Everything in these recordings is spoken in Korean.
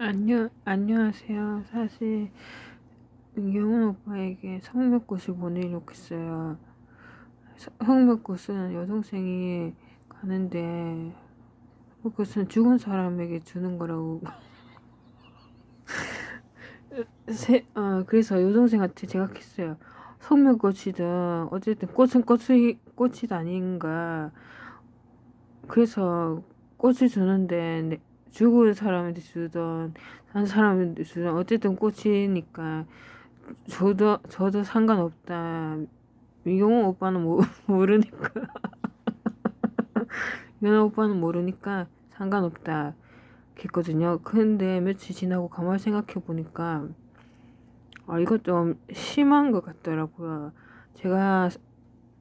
안녕, 안녕하세요. 사실, 영훈 오빠에게 성묘꽃을 보내려고 했어요. 서- 성묘꽃은 여동생이 가는데, 성묘꽃은 죽은 사람에게 주는 거라고. 세, 어, 그래서 여동생한테 제가 했어요. 성묘꽃이든, 어쨌든 꽃은 꽃이, 꽃이 아닌가. 그래서 꽃을 주는데, 내- 죽은 사람한테 주던 산 사람한테 주던 어쨌든 꽃이니까 저도 저도 상관없다. 민경호 오빠는 모, 모르니까 연아 오빠는 모르니까 상관없다. 했거든요. 근데 며칠 지나고 가만히 생각해 보니까 아 이거 좀 심한 것 같더라고요. 제가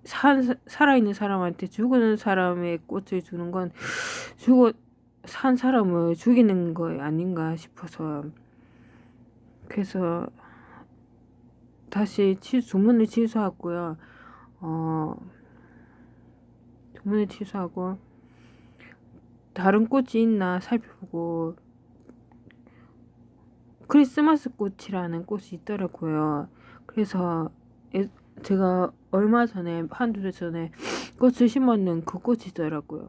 산, 살아있는 사람한테 죽은 사람의 꽃을 주는 건 죽어 산 사람을 죽이는 거 아닌가 싶어서 그래서 다시 치, 주문을 취소하고요. 어, 주문을 취소하고 다른 꽃이 있나 살펴보고 크리스마스 꽃이라는 꽃이 있더라고요. 그래서 에- 제가 얼마 전에 한두 달 전에 꽃을 심었는 그 꽃이더라고요.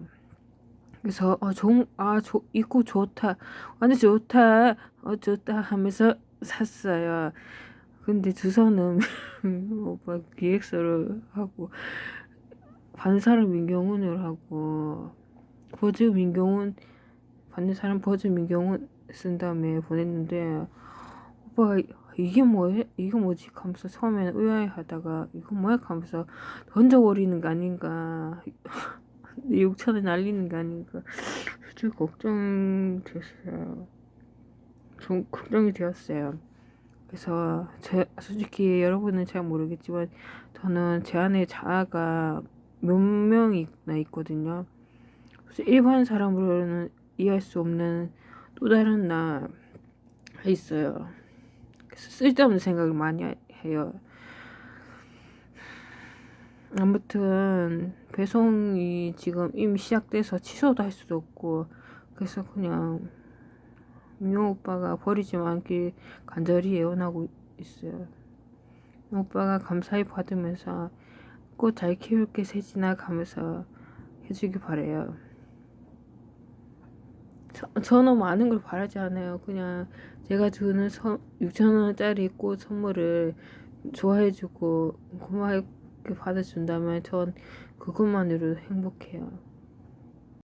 그래서 어, 종, 아, 조, 이거 좋다. 완전 좋다. 어, 좋다 하면서 샀어요. 근데 주소는 오빠 기획서를 하고 사람 민경훈을 하고 버즈 민경훈 받는 사람 버즈 민경훈 쓴 다음에 보냈는데 오빠 이게 뭐야? 이게 뭐지? 하면서 처음에는 의아해하다가 이거 뭐야? 하면서 던져버리는 거 아닌가 6천원 날리는 게 아닌가 솔직히 걱정됐어요. 좀 걱정이 되었어요. 그래서 제 솔직히 여러분은 잘 모르겠지만 저는 제 안에 자아가 몇 명이나 있거든요. 일반 사람으로는 이해할 수 없는 또 다른 나 있어요. 그래서 쓸데없는 생각을 많이 해요. 아무튼 배송이 지금 이미 시작돼서 취소도 할 수도 없고 그래서 그냥 민호 오빠가 버리지 않길 간절히 애원하고 있어요. 오빠가 감사히 받으면서 꽃 잘 키울게 세진아 가면서 해주길 바래요. 저, 저는 많은 걸 바라지 않아요. 그냥 제가 주는 6천원짜리 꽃 선물을 좋아해주고 고마워 받아준다면 전 그것만으로도 행복해요.